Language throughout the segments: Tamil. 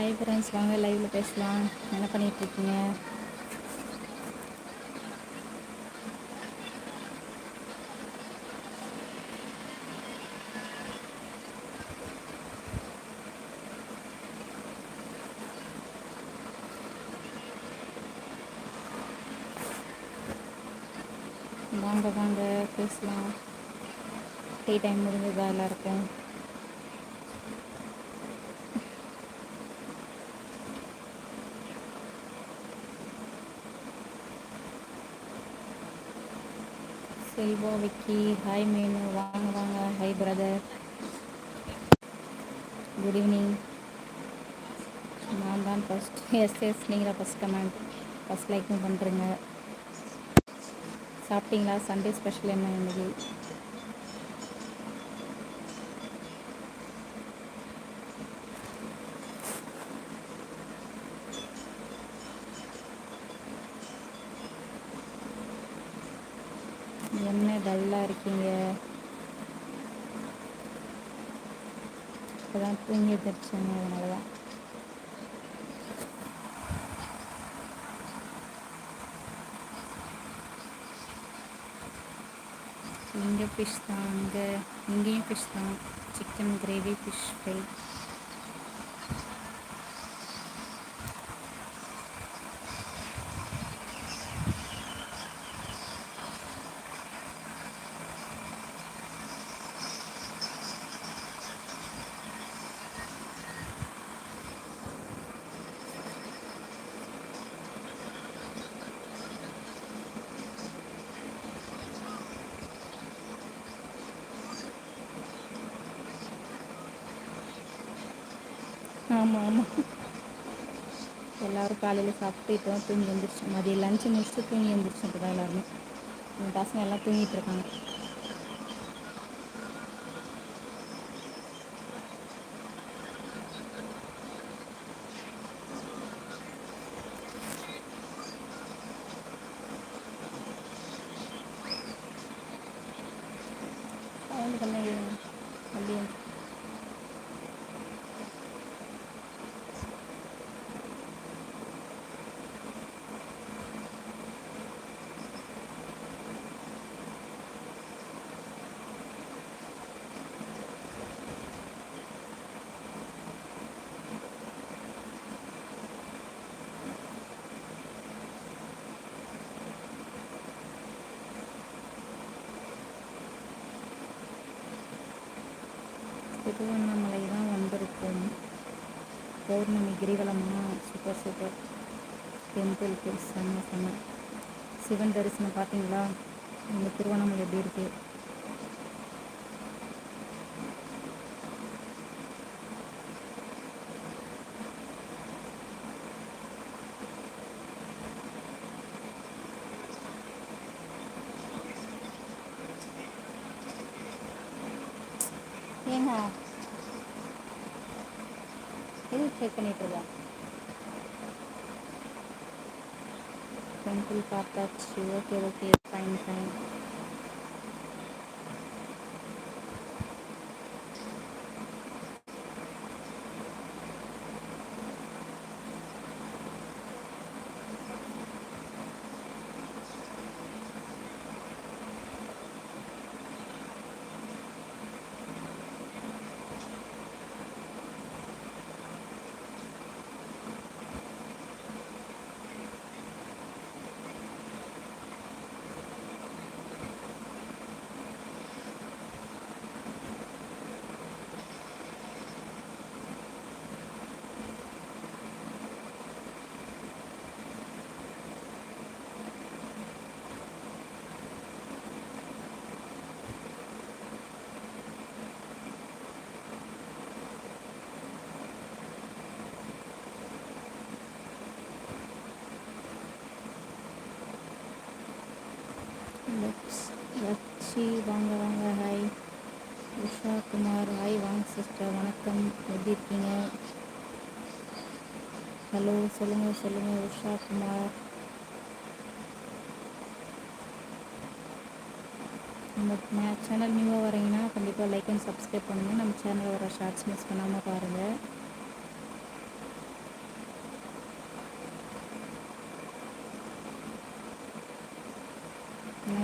ஹாய் ஃப்ரெண்ட்ஸ் வாங்க லைவில் பேசலாம். என்ன பண்ணிகிட்ருக்கீங்க இருக்கீங்க வாங்க வாங்க பேசலாம். டீ டைம் முடிஞ்சதா எல்லாருக்கும்? செல்வா விக்கி ஹாய் மேனு வாங்க வாங்க ஹாய் பிரதர் குட் ஈவினிங் நான் தான் ஃபஸ்ட் எஸ் எஸ் நீங்கள் ஃபஸ்ட் கமெண்ட் ஃபஸ்ட் லைக்கும் பண்ணுறீங்க சாப்பிட்டீங்களா? சண்டே ஸ்பெஷல் என்ன இன்னைக்கு என்ன டல்லாக இருக்கீங்க இப்போதான் தூங்கி தரிச்சேங்க அதனால தான் இங்கே ஃபிஷ் தான் அங்கே இங்கேயும் ஃபிஷ் தான் சிக்கன் கிரேவி ஃபிஷ் ஃப்ரை ஆமாம் ஆமாம் எல்லோரும் காலையில் சாப்பிட்டு இப்போ தான் தூங்கி எழுந்திரிச்சு மதியம் லஞ்சு முடிச்சுட்டு தூங்கி எழுந்திரிச்சு இப்போ தான் எல்லோருமே. என் பசங்க எல்லாம் தூங்கிட்டு இருக்காங்க. திருவண்ணாமலை தான் வந்திருக்கோம். பௌர்ணமி கிரிவலமா சூப்பர் சூப்பர் டெம்பிளுக்கு செம்ம செம்ம. சிவன் தரிசனம் பார்த்தீங்களா? இந்த திருவண்ணாமலை எப்படி இருக்குது ஏங்க இது செக் பண்ணிட்டு இருக்கேன் டெம்பிள் பார்த்தாச்சு okay okay fine fine Latchi வாங்க வாங்க ஹாய். உஷா குமார் ஹாய் வாங்க சிஸ்டர். வணக்கம். எப்படி இருக்கீங்க? ஹலோ சொல்லுங்கள் சொல்லுங்கள் உஷா குமார். நம்ம சேனல் நியூவாக வரீங்கன்னா கண்டிப்பாக லைக் அண்ட் சப்ஸ்கிரைப் பண்ணுங்கள் நம்ம சேனலில் வர ஷார்ட்ஸ் மிஸ் பண்ணாமல் பாருங்கள்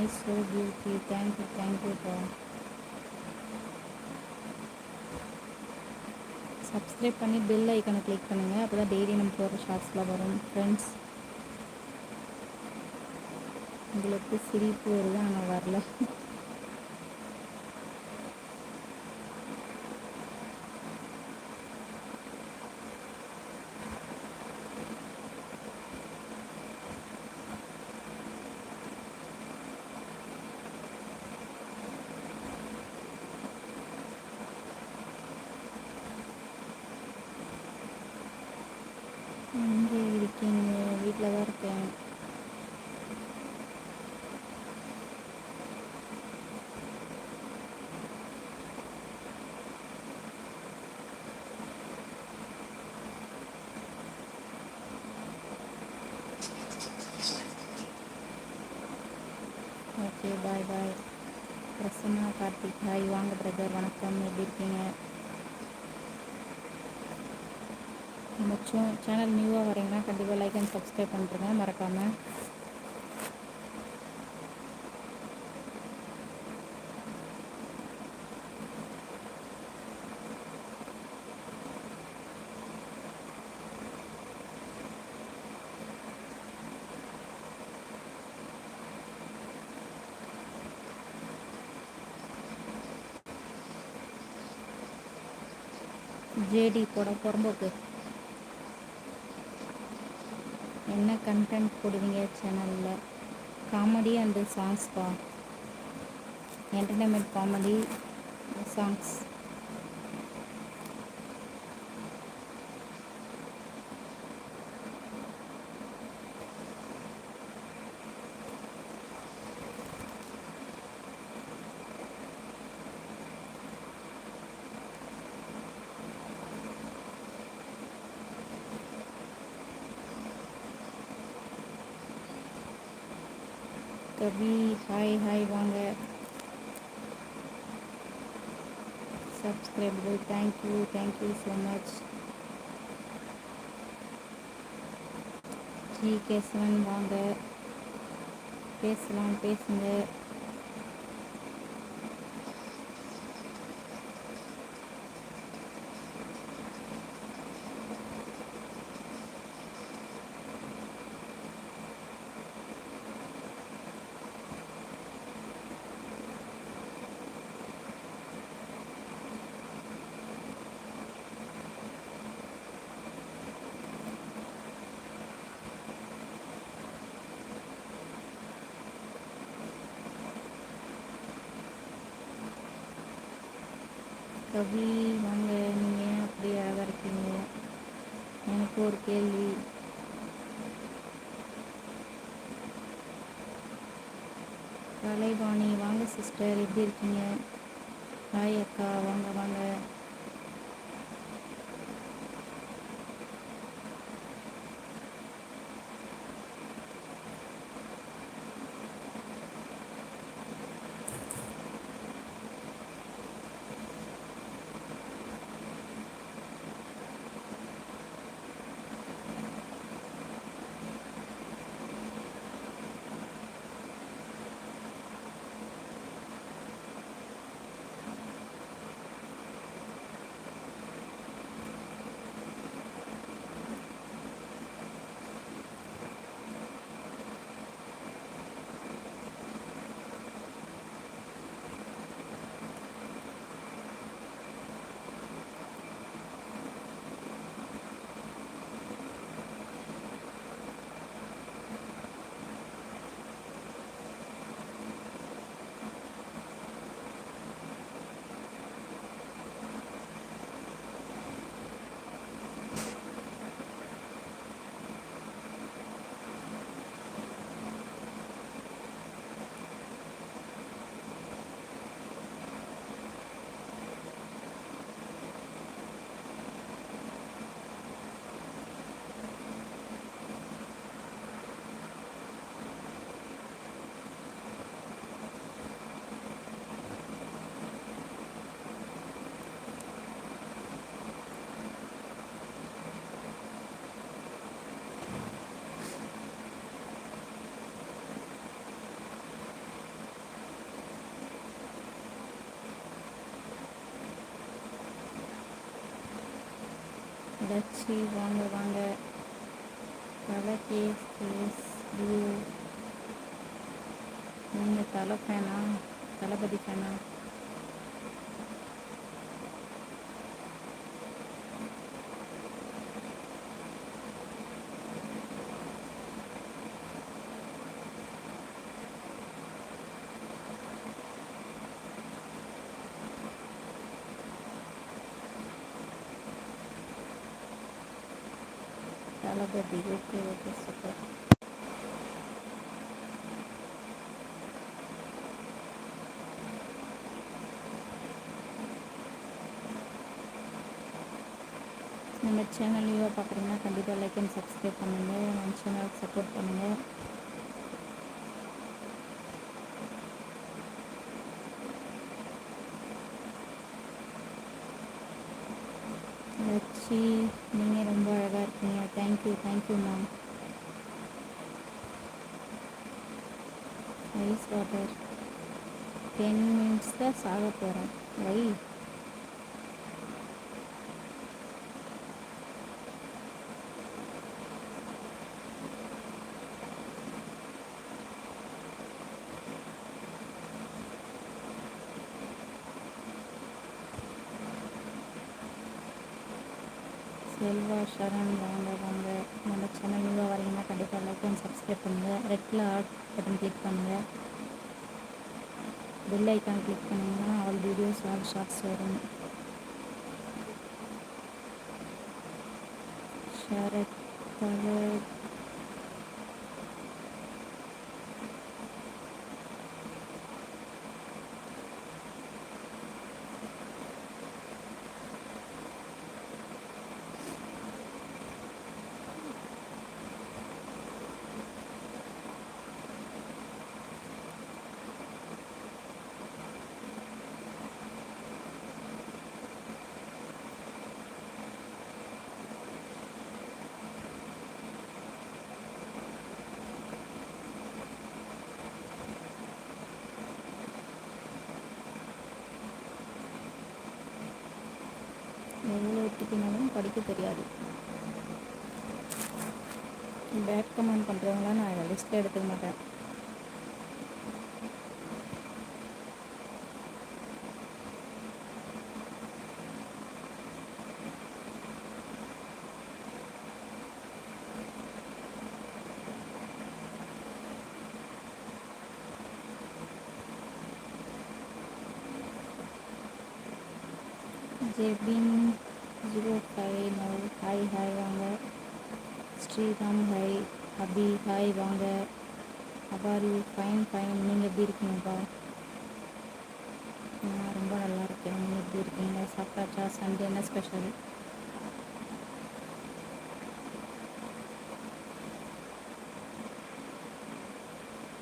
nice so beauty thank you தேங்க்யூப்பா சப்ஸ்கிரைப் பண்ணி பெல் ஐக்கனை கிளிக் பண்ணுங்கள் அப்போ தான் டெய்லி நம்ம போகிற ஷார்ட்ஸில் வரும். ஃப்ரெண்ட்ஸ் உங்களுக்கு சிரிப்பு வருது ஆனால் வரல எங்கே இருக்கீங்க வீட்டில் தான் இருக்கேன் okay bye bye Prasanna Karthik hi வாங்க பிரதர் வணக்கம். எப்படி இருக்கீங்க? நம்ம சேனல் நியூவாக வரீங்கன்னா கண்டிப்பாக லைக் அண்ட் சப்ஸ்கிரைப் பண்ணுறேங்க மறக்காமல் ஜேடி போட புறம்போக்கு. என்ன கண்டென்ட் போடுவீங்க சேனலில் comedy and சாங்ஸ்ப்பா entertainment comedy songs Kabi hi hi வாங்க. சப்ஸ்கிரைபர்கள் thank you thank you so much G Kesavan வாங்க. பேசலாம் பேசுங்க. கவி வாங்க நீங்கள் ஏன் அப்படி அழகாக இருக்கீங்க? எனக்கு ஒரு கேள்வி. கலைவாணி வாங்க சிஸ்டர் எப்படி இருக்கீங்க? ஹாய் அக்கா வாங்க வாங்க. லட்சி வாங்க வாங்க. தலை கேஸ் கேஸ் வியூ நீங்கள் தலை ஃபேனா தளபதி ஃபேனா தளபதி ஓகே ஓகே சூப்பர் நம்ம சேனல் நியூவாக பார்க்குறீங்கன்னா கண்டிப்பாக லைக் அண்ட் சப்ஸ்கிரைப் பண்ணுங்கள் நம்ம சேனலுக்கு சப்போர்ட் பண்ணுங்கள் thank you thank you ma'am ice water ten minutes தான் சாக போகிறேன் வை செல்வா சரண் லைக் பண்ணுங்கள் red colour add button click பண்ணுங்கள் பெல் ஐக்கான் கிளிக் பண்ணிங்கன்னா ஆல் வீடியோஸ் ஆல் ஷார்ட்ஸ் வரும். ஷரத் எவ்வளோ திட்டினாலும் படிக்க தெரியாது. பேக் கமெண்ட் பண்ணுறவங்களாம் நான் லிஸ்ட்டில் எடுத்துக்க மாட்டேன். Jebin zero five now hi hi வாங்க. ஸ்ரீராம் ஹாய் அபி ஹாய் வாங்க. அபாரி யூ ஃபைன் ஃபைன் நீங்கள் எப்படி இருக்கீங்கப்பா? நான் ரொம்ப நல்லா இருக்கேன். நீங்கள் எப்படி இருக்கீங்க? சாப்பிட்டாச்சா? சண்டே என்ன ஸ்பெஷல்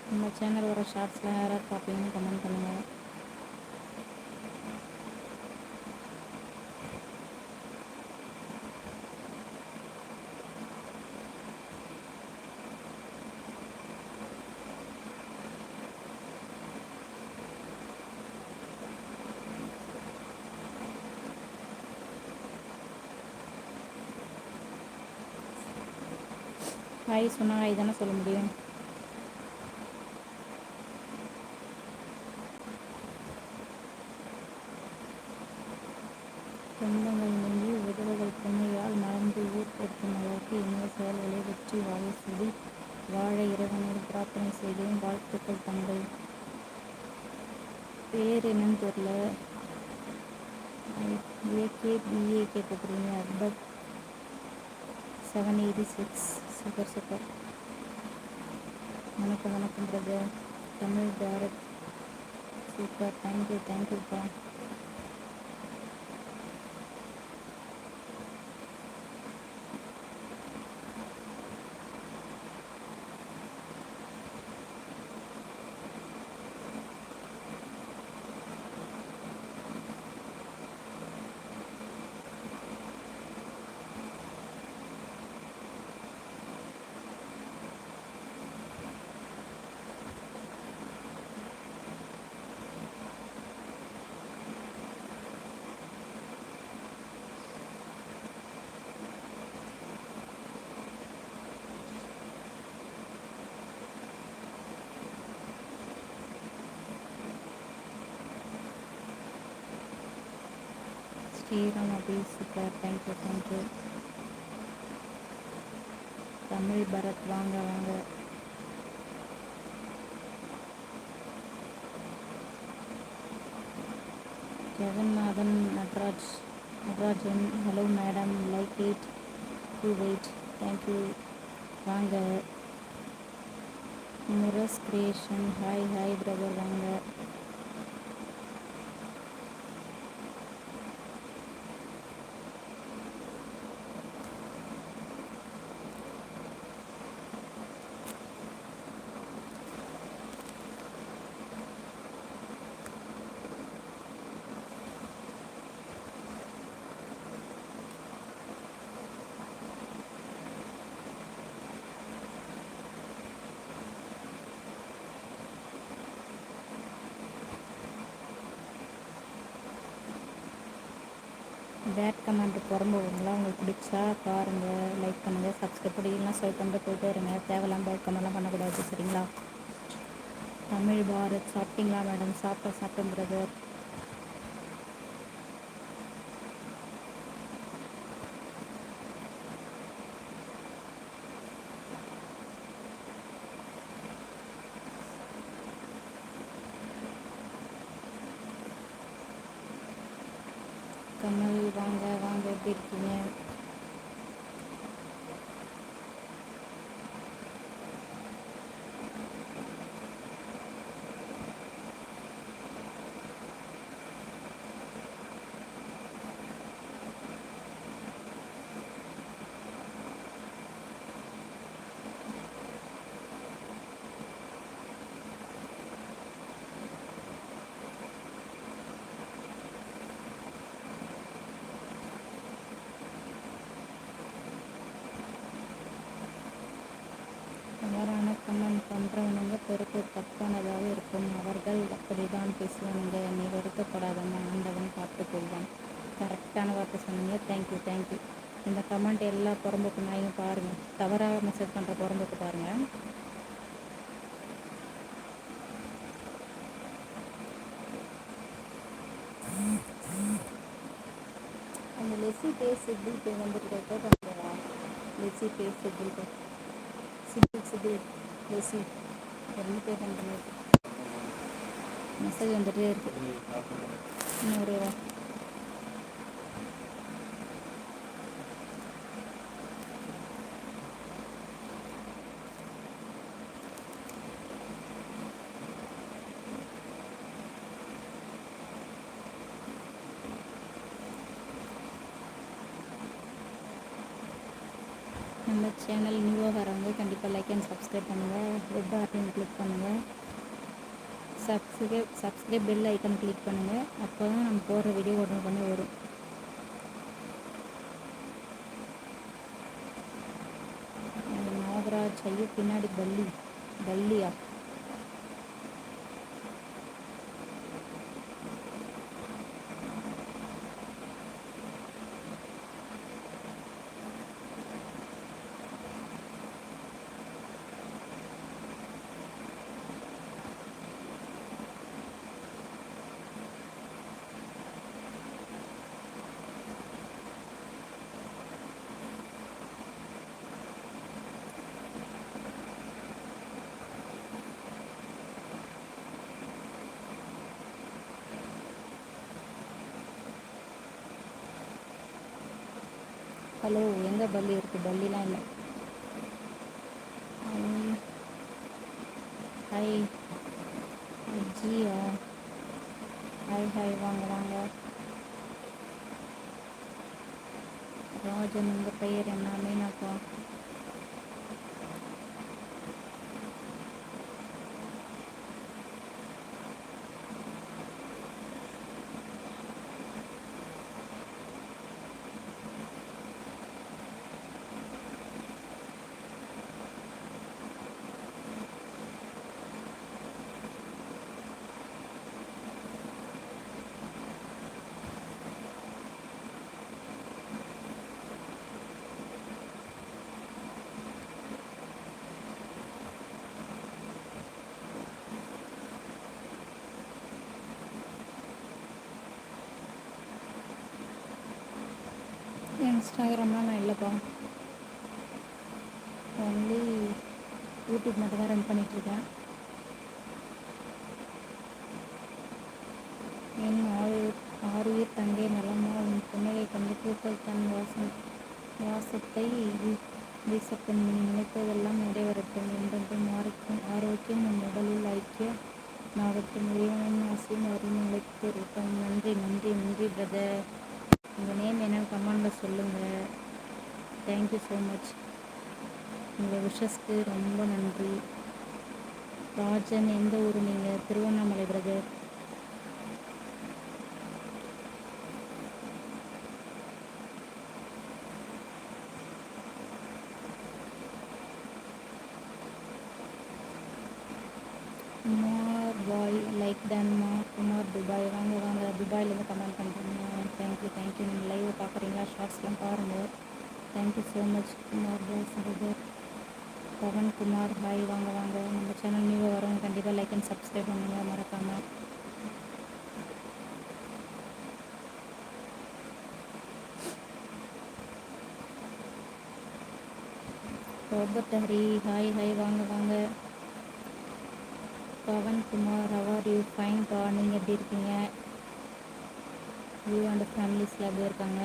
நம்ம சேனல் வர ஷார்ட்ஸ்லாம் யாராவது பார்ப்பீங்கன்னு கமெண்ட் பண்ணுங்கள் ஹாய் சொன்னால் ஹாய் தானே சொல்ல முடியும். சொந்தங்கள் நீங்கி உதவுகள் புண்ணியால் மறந்து ஊர் கொடுக்கும் அளவுக்கு இனிய செயல்களை வெற்றி வாழ சொல்லி வாழ இறைவனோடு பிரார்த்தனை செய்கிறேன் வாழ்த்துக்கள் தங்கள் பேர் என்னன்னு தெரில AK BA கேட்டுக்கிறீங்க Akbar. Seven eighty six super super வணக்கம் வணக்கம் brother Tamil Bharat super thank you தேங்க்யூப்பா Sriram Abhi super thank you thank you Tamil Bharath வாங்க வாங்க. Jagannathan Natraj Natarajan hello madam like it to wait thank you வாங்க. முரஸ் கிரியேஷன் ஹாய் ஹாய் பிரதர் வாங்க. ஷேர் கமெண்ட் புறம்போங்களா உங்களுக்கு பிடிச்சா பாருங்கள் லைக் பண்ணுங்கள் சப்ஸ்கிரைப் பண்ணிக்கலாம் ஸ்வைப் பண்ணிட்டு போயிட்டே இருங்க. தேவையில்லாம பேட் கமெண்ட்லாம் பண்ணக்கூடாது சரிங்களா? தமிழ் பாரத் சாப்பிட்டீங்களா மேடம் சாப்பிட்டேன் சாப்பிட்டேன் பிரதர் கமல் வாங்க வாங்க எப்படி இருக்கீங்க தவறான கமெண்ட் பண்ணுறவனுங்க பொறுப்பு தப்பானதாக இருக்கும். அவர்கள் அப்படிதான் பேசுவானுங்க நீ வருத்தப்படாதம்மா ஆண்டவன் பார்த்துக்கொள்வான் கரெக்டான வார்த்தை சொன்னீங்க. தேங்க்யூ தேங்க்யூ இந்த கமெண்ட் எல்லா புறம்போக்கு நாயும் பாருங்கள் தவறாக மெசேஜ் பண்ணுற புறம்போக்கு பாருங்கள் அந்த லெஸ்ஸி பேஸ் சிபில் பே வந்துட்டு பண்ணுறா லெஸ்ஸி பேஸ் சிபில் பே சிபில் சிபில் லெஸ்ஸி ரெண்டு பே பண்ணுறது மெசேஜ் வந்துகிட்டே இருக்குது இன்னொரு நம்ம சேனல் நியூவாக வரவங்க கண்டிப்பாக லைக் அண்ட் சப்ஸ்கிரைப் பண்ணுங்கள் ரெட் பட்டன் கிளிக் பண்ணுங்கள் subscribe subscribe bell icon click பண்ணுங்கள் அப்போ தான் நம்ம போடுற வீடியோ உடனே வரும். நாகராஜ் ஐயோ பின்னாடி பல்லி. பல்லியா ஹலோ எங்கே பல்லி இருக்குது பல்லிலாம் இல்லை. ஹாய் ஜியா. ஹாய் ஹாய் வாங்க வாங்க ராஜன் உங்கள் பெயர் என்ன மீனாக்கா இன்ஸ்டாகிராம்லாம் நான் இல்லைப்பா. ஒன்லி யூடியூப் மட்டும் தான் ரன் பண்ணிகிட்ருக்கேன் என் ஆறு ஆறுயிர் தங்கை நலமா உன் புன்னகை கண்டு பூக்கள் தன் வாசம் வாசத்தை வீ- வீசட்டும். நீ நினைப்பதெல்லாம் நிறைவேறட்டும். என்றென்றும் மாறிக்கும் ஆரோக்கியம் நம் உடலில் ஐக்கிய நாகட்டும் இறைவனின் ஆசையும் அருள் நிலைத்து இருக்கும் நன்றி நன்றி நன்றி பிரதர் உங்கள் நேம் என்னென்னு கமெண்டில் சொல்லுங்கள் தேங்க்யூ ஸோ மச் உங்கள் விஷஸ்க்கு ரொம்ப நன்றி. ராஜன் எந்த ஊர் நீங்கள் திருவண்ணாமலை பிரதர் குமார் பாய் லைக் டன்மா குமார் துபாய் வாங்க வாங்க துபாயிலேருந்து கமெண்ட் பண்ணுறீங்க தேங்க்யூ தேங்க்யூ நீங்கள் லைவ் பார்க்குறீங்களா பாருங்கள் thank you so much Kumar பாய் சகோதர் பவன் குமார் ஹாய் வாங்க வாங்க. நம்ம சேனல் நியூவாக வரவங்க கண்டிப்பாக லைக் அண்ட் சப்ஸ்கிரைப் பண்ணுங்கள் மறக்காமல் ராபர்ட் ஹரி ஹாய் ஹாய் வாங்க வாங்க. பவன் குமார் யூ ஃபைன் பா. நீங்கள் எப்படி இருக்கீங்க? யூ அண்ட் ஃபேமிலிஸ்லாம் எப்படி இருக்காங்க?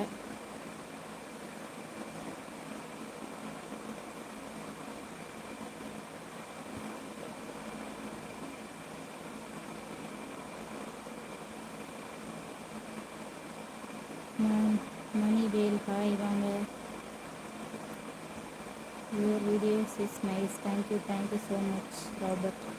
nice. Thank you. Thank you so much, Robert.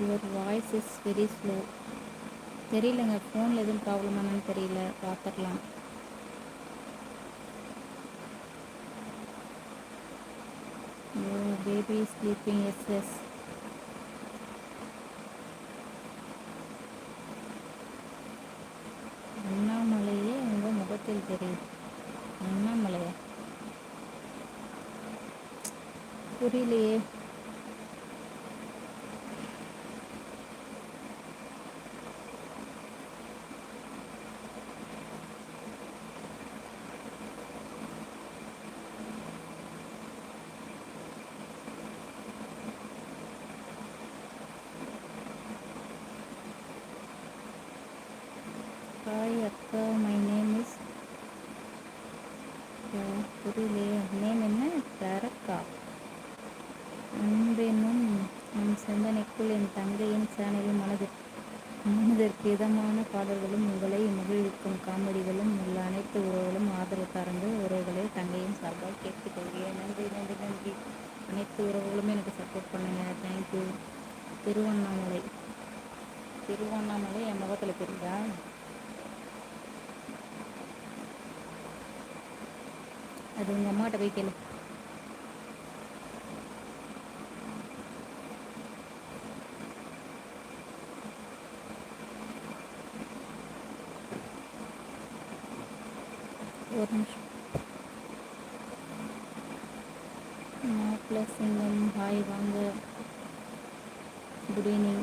Your voice is very slow தெரியலங்க ஃபோனில் எதுவும் ப்ராப்ளமானு தெரியல. பார்த்துக்கலாம் பேபி ஸ்லீப்பிங் எஸ் எஸ் அண்ணாமலையே உங்கள் முகத்தில் தெரியுது. அண்ணாமலையா? புரியலையே. ஹாய் அக்கா மை நேம் இஸ் புரியலையே. நேம் என்ன? தரக்கா அன்பெனும் நம் சிந்தனைக்குள் என் தங்கையின் சேனலில் மனது மனதிற்கு இதமான பாடல்களும் உங்களை மகிழ்விக்கும் காமெடிகளும் உள்ள அனைத்து உறவுகளும் ஆதரவு தரந்து உறவுகளை தங்கையின் சார்பாக கேட்டுக்கொள்கிறேன். நன்றி நன்றி நன்றி. அனைத்து உறவுகளுமே எனக்கு சப்போர்ட் பண்ணுங்க. தேங்க்யூ திருவண்ணாமலை. திருவண்ணாமலை என் முகத்தில் தெரியுதா அது உங்கள் அம்மாட்ட போய் கேளு. ஒரு நிமிஷம். மாப்பிள்ள சிங்கம் ஹாய் வாங்க. Good evening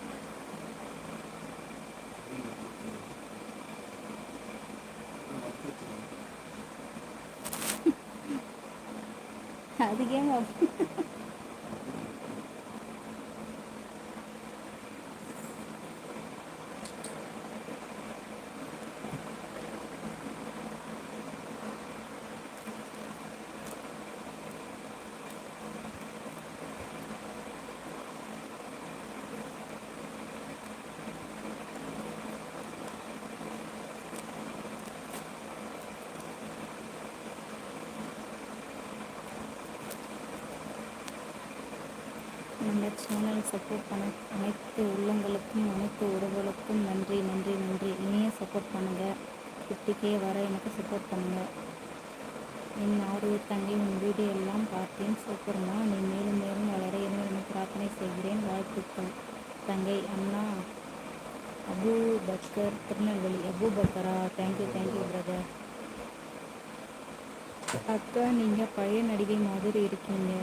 rin. சப்போர்ட் பண்ண அனைத்து உள்ளங்களுக்கும் அனைத்து உறவுகளுக்கும் நன்றி நன்றி நன்றி. இனியும் சப்போர்ட் பண்ணுங்கள் குட்டிக்கே வர எனக்கு சப்போர்ட் பண்ணுங்கள் என் ஆர்வ தங்கை உன் வீடியோ எல்லாம் பார்த்தேன். சூப்பர்மா. நீ மேலும் மேலும் வளர என பிரார்த்தனை செய்கிறேன். வாழ்த்துக்கள். தங்கை அண்ணா Abu Bakkar Tirunelveli Abu Baqarah thank you thank you brother அக்கா நீங்கள் பழைய நடிகை மாதிரி இருக்கீங்க.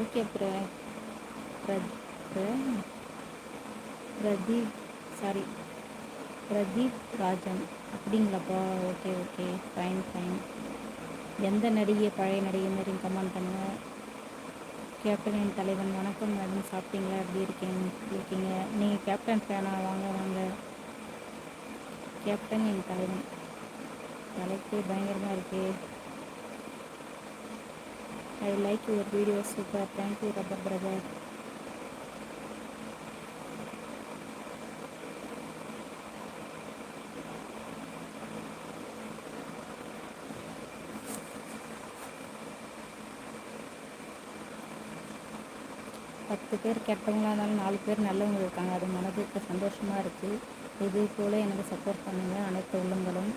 ஓகே ப்ர Pradeep sorry Pradeep Rajan. அப்படிங்களாப்பா? Okay okay. Fine fine எந்த நடிகை பழைய நடிகை மாதிரி கமெண்ட் பண்ணுங்கள் கேப்டனின் தலைவன் வணக்கம் மேடம் சாப்பிட்டீங்களா? எப்படி இருக்கீங்க? இருக்கீங்க? நீங்கள் கேப்டன் ஃபேனா வாங்க வாங்க. கேப்டன் என் தலைவன். தலைக்கு பயங்கரமாக இருக்குது I like your video super thank you rubber brother பேர் கெட்டவங்களாக இருந்தாலும் நாலு பேர் நல்லவங்க இருக்காங்க. அது மனதுக்கு சந்தோஷமாக இருக்குது இது போல் எனக்கு சப்போர்ட் பண்ணுங்கள் அனைத்து உள்ளங்களும்.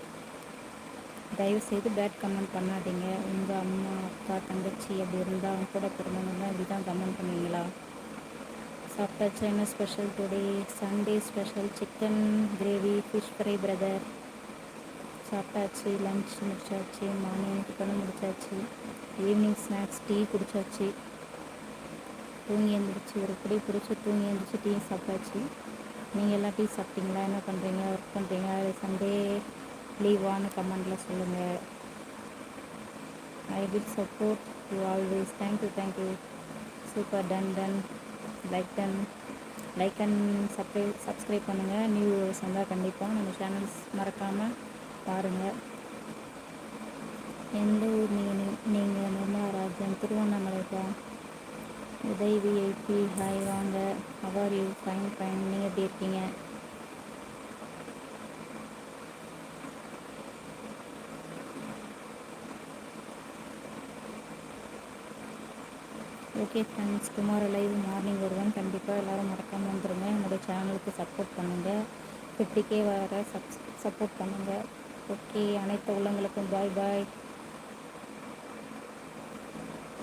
தயவுசெய்து பேட் கமெண்ட் பண்ணாதீங்க. உங்கள் அம்மா அக்கா தங்கச்சி அப்படி இருந்தால் அவங்க கூட பிறந்தவங்க இப்படி தான் கமெண்ட் பண்ணுவீங்களா? சாப்பிட்டாச்சு? என்ன special today Sunday special chicken gravy fish fry brother சாப்பிட்டாச்சு. லன்ச் முடிச்சாச்சு. மார்னிங் டிஃபனும் முடிச்சாச்சு. ஈவினிங் ஸ்நாக்ஸ் டீ குடித்தாச்சு தூங்கி எழுந்திரிச்சு ஒரு குடி பிடிச்சி தூங்கி எழுந்திரிச்சு டீ சாப்பிட்டாச்சு. நீங்கள் எல்லாம் டீ சாப்பிட்டீங்களா? என்ன பண்ணுறீங்க ஒர்க் பண்ணுறீங்க சண்டே லீவான்னு கமெண்டில் சொல்லுங்கள் I will support you always thank you thank you super done done like done like and சப்ரை subscribe பண்ணுங்கள் நியூ வியூவர்ஸ் வந்தால் கண்டிப்பாக நம்ம சேனல்ஸ் மறக்காமல் பாருங்கள் எந்த ஊர் நீங்கள் நீங்கள் நிர்மலா ராஜன் திருவண்ணாமலைப்பா உதய் விஐபி ஹாய் வாங்க how are you fine fine நீங்கள் எப்படி இருக்கீங்க okay friends tomorrow live morning வருவேன். கண்டிப்பாக எல்லோரும் மறக்காமல் வந்துடுங்க என்னோடய சேனலுக்கு சப்போர்ட் பண்ணுங்கள் ஃபிஃப்டி கே வர சப் சப்போர்ட் பண்ணுங்கள் ஓகே அனைத்து உள்ளங்களுக்கும் பாய் பாய்.